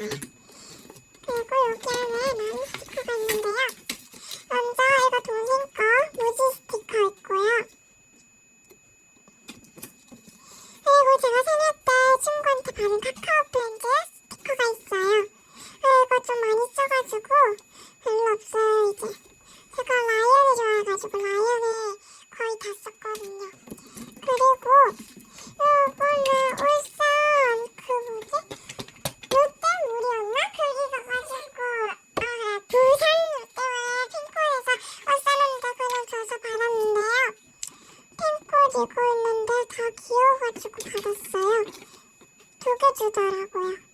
그리고 여기 안에 많은 스티커가 있는데요. 먼저 이거 동생 거 무지 스티커 있고요. 그리고 제가 생일 때 친구한테 받은 카카오 프렌즈 스티커가 있어요. 이거 좀 많이 써가지고 별로 없어요 이제. 제가 라이언을 좋아해가지고 라이언을 거의 다 썼거든요. 그리고 이거는 울산 그 뭐지? 롯데물이었나? 거기 가가지고 아 부산 롯데물 핑크에서 옷 사는데 그냥 줘서 받았는데요. 입고 있는데 다 귀여워가지고 받았어요. 두 개 주더라고요.